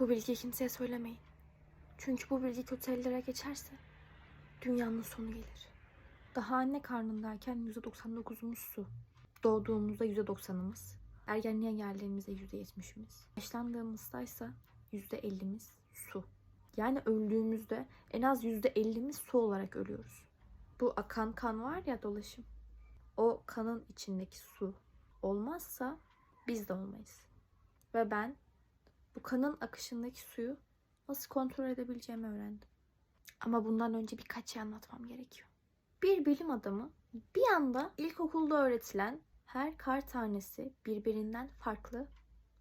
Bu bilgiyi kimseye söylemeyin. Çünkü bu bilgi kötü ellere geçerse dünyanın sonu gelir. Daha anne karnındayken %99'umuz su. Doğduğumuzda %90'ımız. Ergenliğe geldiğimizde %70'imiz. Yaşlandığımızda ise %50'miz su. Yani öldüğümüzde en az %50'miz su olarak ölüyoruz. Bu akan kan var ya dolaşım. O kanın içindeki su olmazsa biz de olmayız. Ve ben bu kanın akışındaki suyu nasıl kontrol edebileceğimi öğrendim. Ama bundan önce birkaç şey anlatmam gerekiyor. Bir bilim adamı bir anda ilkokulda öğretilen her kar tanesi birbirinden farklı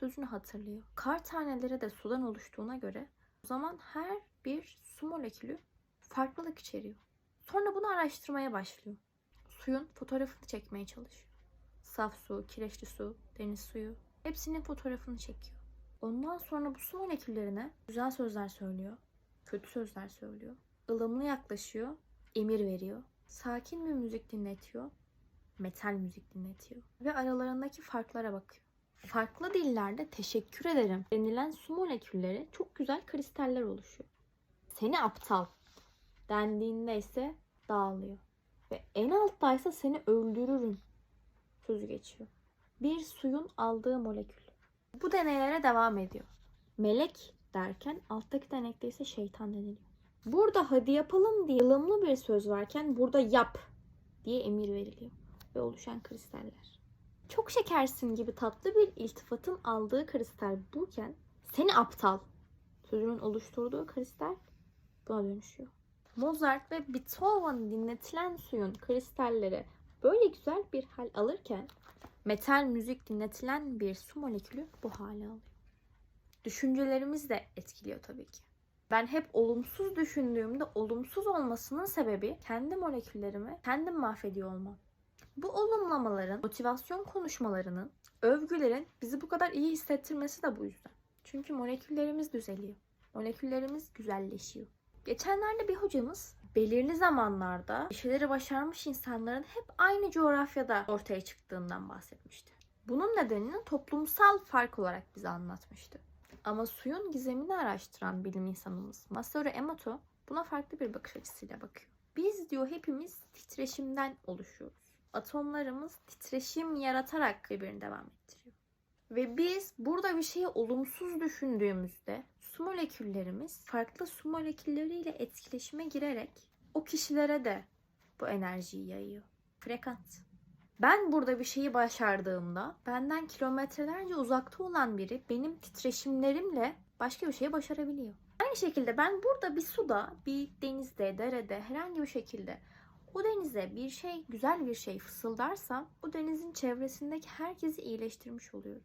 sözünü hatırlıyor. Kar taneleri de sudan oluştuğuna göre o zaman her bir su molekülü farklılık içeriyor. Sonra bunu araştırmaya başlıyor. Suyun fotoğrafını çekmeye çalışıyor. Saf su, kireçli su, deniz suyu hepsinin fotoğrafını çekiyor. Ondan sonra bu su moleküllerine güzel sözler söylüyor, kötü sözler söylüyor. ılımlı yaklaşıyor, emir veriyor. Sakin bir müzik dinletiyor, metal müzik dinletiyor. Ve aralarındaki farklara bakıyor. Farklı dillerde teşekkür ederim denilen su molekülleri çok güzel kristaller oluşuyor. Seni aptal dendiğinde ise dağılıyor. Ve en alttaysa seni öldürürüm sözü geçiyor. Bir suyun aldığı molekül. Bu deneylere devam ediyor. Melek derken alttaki denekte ise şeytan deniliyor. Burada hadi yapalım diye ılımlı bir söz varken burada yap diye emir veriliyor. Ve oluşan kristaller. Çok şekersin gibi tatlı bir iltifatın aldığı kristal buken seni aptal sözünün oluşturduğu kristal buna dönüşüyor. Mozart ve Beethoven dinletilen suyun kristalleri böyle güzel bir hal alırken metal müzik dinletilen bir su molekülü bu hale alıyor. Düşüncelerimiz de etkiliyor tabii ki. Ben hep olumsuz düşündüğümde olumsuz olmasının sebebi kendi moleküllerimi kendim mahvediyor olmam. Bu olumlamaların, motivasyon konuşmalarının, övgülerin bizi bu kadar iyi hissettirmesi de bu yüzden. Çünkü moleküllerimiz düzeliyor. Moleküllerimiz güzelleşiyor. Geçenlerde bir hocamız belirli zamanlarda bir şeyleri başarmış insanların hep aynı coğrafyada ortaya çıktığından bahsetmişti. Bunun nedenini toplumsal fark olarak bize anlatmıştı. Ama suyun gizemini araştıran bilim insanımız Masaru Emoto buna farklı bir bakış açısıyla bakıyor. Biz diyor hepimiz titreşimden oluşuyoruz. Atomlarımız titreşim yaratarak birbirini devam ettiriyor. Ve biz burada bir şeyi olumsuz düşündüğümüzde su moleküllerimiz farklı su molekülleriyle etkileşime girerek o kişilere de bu enerjiyi yayıyor. Frekans. Ben burada bir şeyi başardığımda benden kilometrelerce uzakta olan biri benim titreşimlerimle başka bir şeyi başarabiliyor. Aynı şekilde ben burada bir suda, bir denizde, derede herhangi bir şekilde o denize bir şey, güzel bir şey fısıldarsam o denizin çevresindeki herkesi iyileştirmiş oluyorum.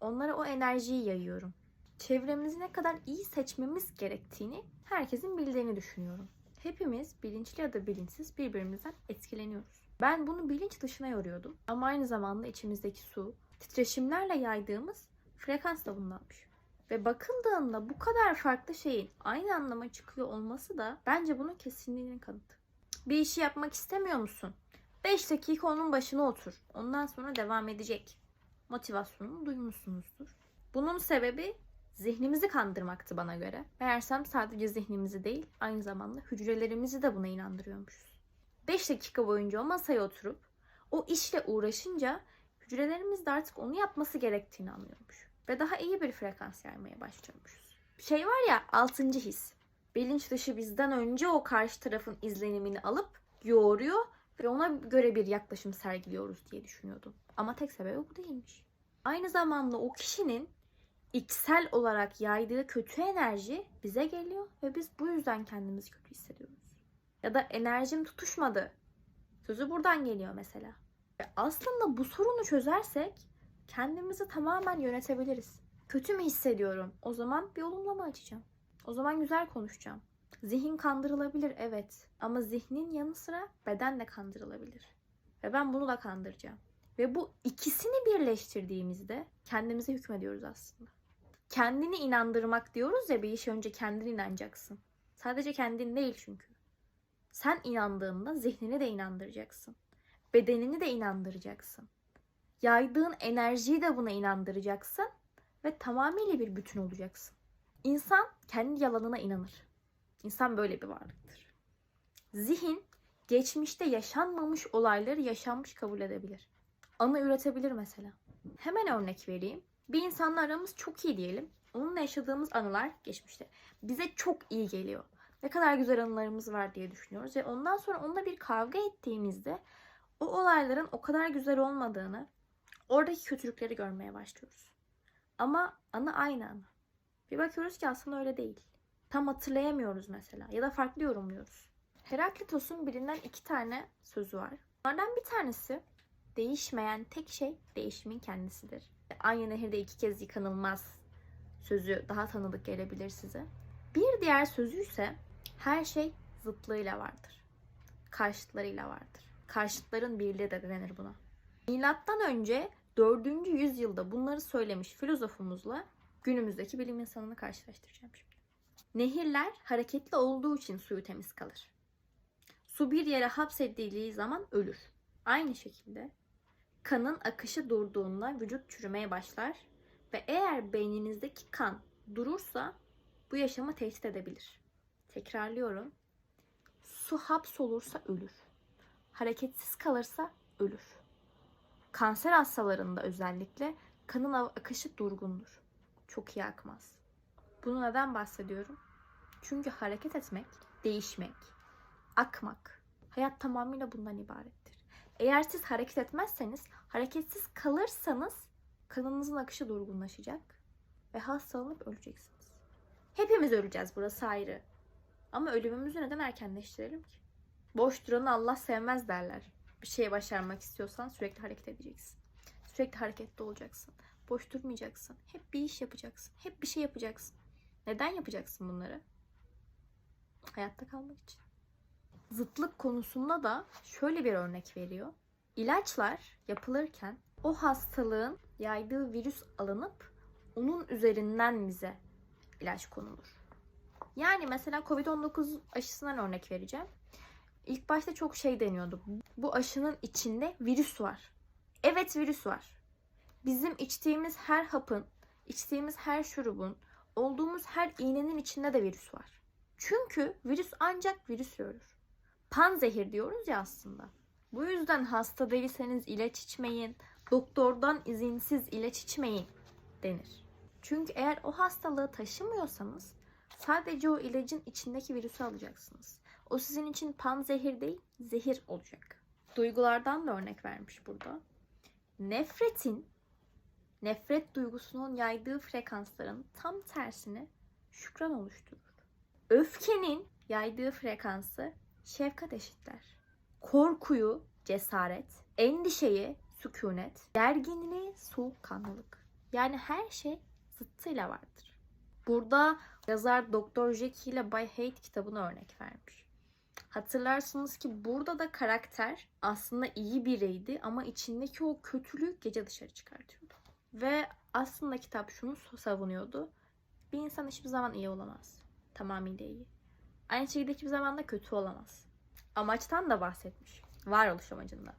Onlara o enerjiyi yayıyorum çevremizi ne kadar iyi seçmemiz gerektiğini herkesin bildiğini düşünüyorum. Hepimiz bilinçli ya da bilinçsiz birbirimizden etkileniyoruz. Ben bunu bilinç dışına yoruyordum ama aynı zamanda içimizdeki su, titreşimlerle yaydığımız frekans da bundanmış. Ve bakıldığında bu kadar farklı şeyin aynı anlama çıkıyor olması da bence bunun kesinliğinin kanıtı. Bir işi yapmak istemiyor musun? 5 dakika onun başına otur. Ondan sonra devam edecek. Motivasyonunu duymuşsunuzdur. Bunun sebebi zihnimizi kandırmaktı bana göre. Meğersem sadece zihnimizi değil, aynı zamanda hücrelerimizi de buna inandırıyormuşuz. 5 dakika boyunca o masaya oturup o işle uğraşınca hücrelerimiz de artık onu yapması gerektiğini anlıyormuş. Ve daha iyi bir frekans yaymaya başlıyormuşuz. Şey var ya 6. his. Bilinç dışı bizden önce o karşı tarafın izlenimini alıp yoğuruyor ve ona göre bir yaklaşım sergiliyoruz diye düşünüyordum. Ama tek sebebi bu değilmiş. Aynı zamanda o kişinin içsel olarak yaydığı kötü enerji bize geliyor ve biz bu yüzden kendimizi kötü hissediyoruz. Ya da enerjim tutuşmadı. Sözü buradan geliyor mesela. Ve aslında bu sorunu çözersek kendimizi tamamen yönetebiliriz. Kötü mü hissediyorum? O zaman bir olumlama açacağım. O zaman güzel konuşacağım. Zihin kandırılabilir evet ama zihnin yanı sıra beden de kandırılabilir. Ve ben bunu da kandıracağım. Ve bu ikisini birleştirdiğimizde kendimize hükmediyoruz aslında. Kendini inandırmak diyoruz ya bir işe önce kendin inanacaksın. Sadece kendin değil çünkü. Sen inandığında zihnini de inandıracaksın. Bedenini de inandıracaksın. Yaydığın enerjiyi de buna inandıracaksın ve tamamıyla bir bütün olacaksın. İnsan kendi yalanına inanır. İnsan böyle bir varlıktır. Zihin geçmişte yaşanmamış olayları yaşanmış kabul edebilir. Anı üretebilir mesela. Hemen örnek vereyim. Bir insanla aramız çok iyi diyelim. Onunla yaşadığımız anılar geçmişte. Bize çok iyi geliyor. Ne kadar güzel anılarımız var diye düşünüyoruz. Ve ondan sonra onunla bir kavga ettiğimizde o olayların o kadar güzel olmadığını, oradaki kötülükleri görmeye başlıyoruz. Ama anı aynı anı. Bir bakıyoruz ki aslında öyle değil. Tam hatırlayamıyoruz mesela ya da farklı yorumluyoruz. Heraklitos'un bilinen iki tane sözü var. Bunlardan bir tanesi değişmeyen tek şey değişimin kendisidir. Aynı nehirde iki kez yıkanılmaz sözü daha tanıdık gelebilir size. Bir diğer sözü ise her şey zıtlığıyla vardır. Karşıtlarıyla vardır. Karşıtların birliği de denir buna. Milattan önce 4. yüzyılda bunları söylemiş filozofumuzla günümüzdeki bilim insanını karşılaştıracağım şimdi. Nehirler hareketli olduğu için suyu temiz kalır. Su bir yere hapsedildiği zaman ölür. Aynı şekilde kanın akışı durduğunda vücut çürümeye başlar ve eğer beyninizdeki kan durursa bu yaşamı tehdit edebilir. Tekrarlıyorum. Su hapsolursa ölür. Hareketsiz kalırsa ölür. Kanser hastalarında özellikle kanın akışı durgundur. Çok iyi akmaz. Bunu neden bahsediyorum? Çünkü hareket etmek, değişmek, akmak. Hayat tamamıyla bundan ibarettir. Eğer siz hareket etmezseniz, hareketsiz kalırsanız kanınızın akışı durgunlaşacak ve hastalanıp öleceksiniz. Hepimiz öleceğiz burası ayrı. Ama ölümümüzü neden erkenleştirelim ki? Boş duranı Allah sevmez derler. Bir şeye başarmak istiyorsan sürekli hareket edeceksin. Sürekli hareketli olacaksın. Boş durmayacaksın. Hep bir iş yapacaksın. Hep bir şey yapacaksın. Neden yapacaksın bunları? Hayatta kalmak için. Zıtlık konusunda da şöyle bir örnek veriyor. İlaçlar yapılırken o hastalığın yaydığı virüs alınıp onun üzerinden bize ilaç konulur. Yani mesela Covid-19 aşısından örnek vereceğim. İlk başta çok şey deniyordu. Bu aşının içinde virüs var. Evet virüs var. Bizim içtiğimiz her hapın, içtiğimiz her şurubun, olduğumuz her iğnenin içinde de virüs var. Çünkü virüs ancak virüs ölür. Pan zehir diyoruz ya aslında. Bu yüzden hasta değilseniz ilaç içmeyin, doktordan izinsiz ilaç içmeyin denir. Çünkü eğer o hastalığı taşımıyorsanız sadece o ilacın içindeki virüsü alacaksınız. O sizin için pan zehir değil, zehir olacak. Duygulardan da örnek vermiş burada. Nefretin, nefret duygusunun yaydığı frekansların tam tersini şükran oluşturur. Öfkenin yaydığı frekansı şefkat eşitler. Korkuyu cesaret, endişeyi sükunet, gerginliği soğukkanlılık. Yani her şey zıttıyla vardır. Burada yazar Doktor Jekyll ile Bay Hyde kitabını örnek vermiş. Hatırlarsınız ki burada da karakter aslında iyi biriydi ama içindeki o kötülüğü gece dışarı çıkartıyordu. Ve aslında kitap şunu savunuyordu. Bir insan hiçbir zaman iyi olamaz. Tamamıyla iyi. Aynı şekilde hiçbir zaman da kötü olamaz. Amaçtan da bahsetmiş. Varoluş amacından.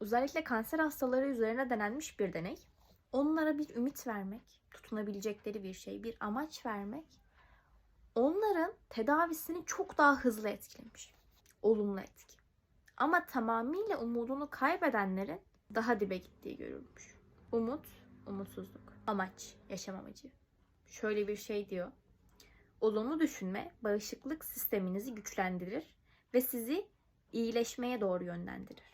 Özellikle kanser hastaları üzerine denenmiş bir deney. Onlara bir ümit vermek, tutunabilecekleri bir şey, bir amaç vermek onların tedavisini çok daha hızlı etkilemiş. Olumlu etki. Ama tamamıyla umudunu kaybedenlerin daha dibe gittiği görülmüş. Umut, umutsuzluk. Amaç, yaşam amacı. Şöyle bir şey diyor. Olumlu düşünme bağışıklık sisteminizi güçlendirir ve sizi iyileşmeye doğru yönlendirir.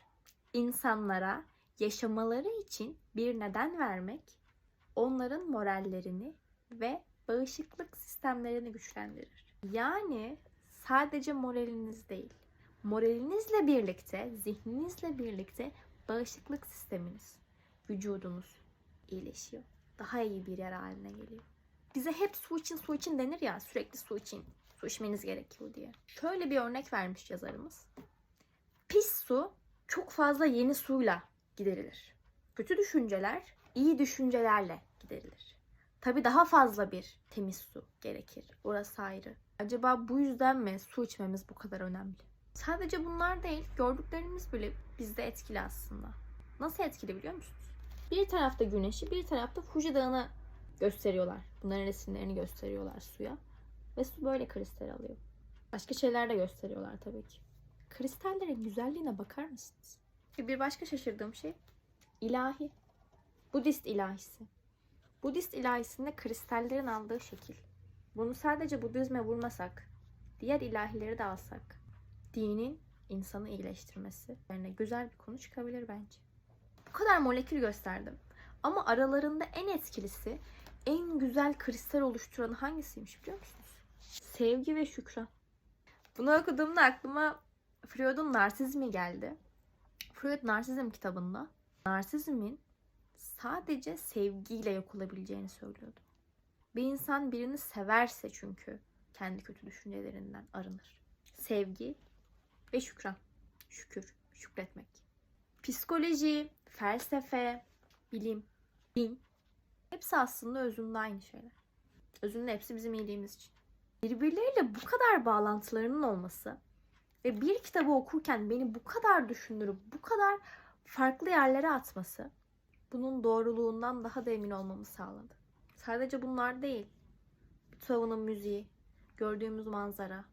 İnsanlara yaşamaları için bir neden vermek onların morallerini ve bağışıklık sistemlerini güçlendirir. Yani sadece moraliniz değil, moralinizle birlikte, zihninizle birlikte bağışıklık sisteminiz, vücudunuz iyileşiyor. Daha iyi bir yer haline geliyor. Bize hep su için su için denir ya sürekli su için su içmeniz gerekiyor diye. Şöyle bir örnek vermiş yazarımız. Pis su çok fazla yeni suyla giderilir. Kötü düşünceler iyi düşüncelerle giderilir. Tabii daha fazla bir temiz su gerekir. Orası ayrı. Acaba bu yüzden mi su içmemiz bu kadar önemli? Sadece bunlar değil, gördüklerimiz bile bizde etkili aslında. Nasıl etkili biliyor musunuz? Bir tarafta güneşi, bir tarafta Fuji Dağı'nı gösteriyorlar. Bunların resimlerini gösteriyorlar suya. Ve su böyle kristal alıyor. Başka şeyler de gösteriyorlar tabii ki. Kristallerin güzelliğine bakar mısınız? Bir başka şaşırdığım şey ilahi. Budist ilahisi. Budist ilahisinde kristallerin aldığı şekil. Bunu sadece Budizme vurmasak, diğer ilahileri de alsak, dinin insanı iyileştirmesi üzerine güzel bir konu çıkabilir bence. Bu kadar molekül gösterdim. Ama aralarında en etkilisi, en güzel kristal oluşturan hangisiymiş biliyor musunuz? Sevgi ve şükran. Bunu okuduğumda aklıma Freud'un narsizmi geldi. Freud narsizm kitabında narsizmin sadece sevgiyle yok olabileceğini söylüyordu. Bir insan birini severse çünkü kendi kötü düşüncelerinden arınır. Sevgi ve şükran. Şükür, şükretmek. Psikoloji, felsefe, bilim, din hepsi aslında özünde aynı şeyler. Özünde hepsi bizim iyiliğimiz için. Birbirleriyle bu kadar bağlantılarının olması ve bir kitabı okurken beni bu kadar düşündürüp bu kadar farklı yerlere atması bunun doğruluğundan daha da emin olmamı sağladı. Sadece bunlar değil. Beethoven'ın müziği, gördüğümüz manzara.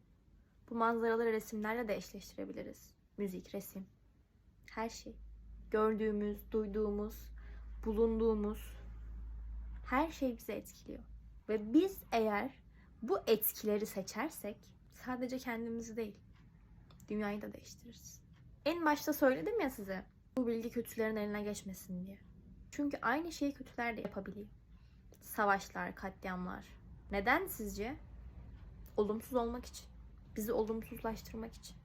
Bu manzaraları resimlerle de eşleştirebiliriz. Müzik, resim. Her şey. Gördüğümüz, duyduğumuz, bulunduğumuz her şey bizi etkiliyor. Ve biz eğer bu etkileri seçersek sadece kendimizi değil, dünyayı da değiştiririz. En başta söyledim ya size bu bilgi kötülerin eline geçmesin diye. Çünkü aynı şeyi kötüler de yapabiliyor. Savaşlar, katliamlar. Neden sizce? Olumsuz olmak için. Bizi olumsuzlaştırmak için.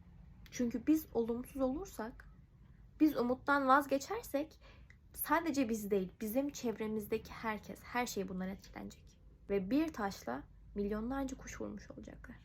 Çünkü biz olumsuz olursak, biz umuttan vazgeçersek sadece biz değil, bizim çevremizdeki herkes, her şey bundan etkilenecek. Ve bir taşla milyonlarca kuş vurmuş olacaklar.